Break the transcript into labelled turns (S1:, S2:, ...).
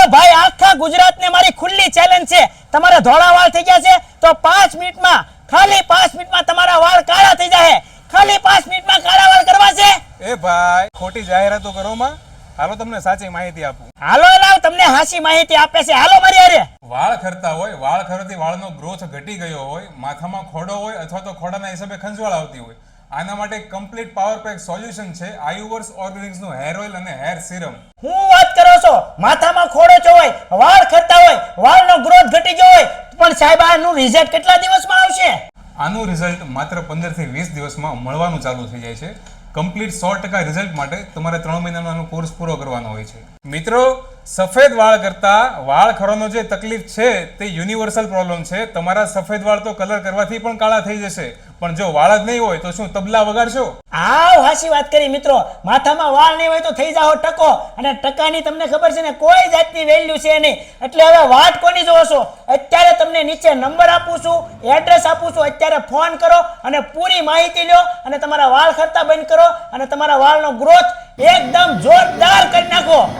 S1: એ ભાઈ આખા ગુજરાતને મારી ખુલ્લી ચેલેન્જ છે. તમારા ધોળા વાળ થઈ ગયા છે તો પાંચ મિનિટમાં ખાલી પાંચ મિનિટમાં તમારા વાળ કાળા થઈ જાય ખાલી પાંચ મિનિટમાં કાળા વાળ કરવા છે.
S2: એ ભાઈ ખોટી જાહેરાતો કરો માં. હાલો તમને સાચી માહિતી આપું.
S1: હાલો લાવ તમને હાસી માહિતી આપે છે. હાલો મારી અરે
S2: વાળ ખરતા હોય વાળ ખરતી વાળનો ગ્રોથ ઘટી ગયો હોય માથામાં ખોડો હોય અથવા તો ખોડાના હિસાબે ખંજવાળ આવતી હોય. આના માટે કમ્પ્લીટ પાવર પેક સોલ્યુશન છે આયુવર્સ ઓર્ગેનિક્સનું હેર ઓઇલ અને હેર સિરમ
S1: હું વાત કરો છો? માથામાં વાળ ખરતા હોય, વાળનો ગ્રોથ ઘટી ગયો હોય, પણ સાહેબ, આનું રિઝલ્ટ કેટલા દિવસમાં આવશે?
S2: આનું રિઝલ્ટ માત્ર પંદરથી વીસ દિવસમાં મળવાનું ચાલુ થઈ જાય છે. કમ્પ્લીટ સો ટકા રિઝલ્ટ માટે તમારે ત્રણ મહિનાનો કોર્સ પૂરો કરવાનો હોય છે. મિત્રો સફેદ વાળ કરતા વાળ ખરોનો જે તકલીફ છે, તે યુનિવર્સલ પ્રોબ્લેમ છે. તમારા સફેદ વાળ તો કલર કરવાથી પણ કાળા થઈ જશે. પણ જો વાળ જ નહીં હોય તો શું તબલા વગાડશો?
S1: આવ, હાસી વાત કરી મિત્રો. માથામાં વાળ નહીં હોય તો થઈ જાઓ ટકો. અને ટકાની તમને ખબર છે ને, કોઈ જાતની વેલ્યુ છે નહીં. એટલે હવે વાટ કોની જોવો છો? અત્યારે તમને નીચે નંબર આપું છું એડ્રેસ આપું છું. અત્યારે ફોન કરો અને પૂરી માહિતી લો અને તમારા વાળ ખરતા બંધ કરો અને તમારા વાળનો ગ્રોથ એકદમ જોરદાર કરી નાખો.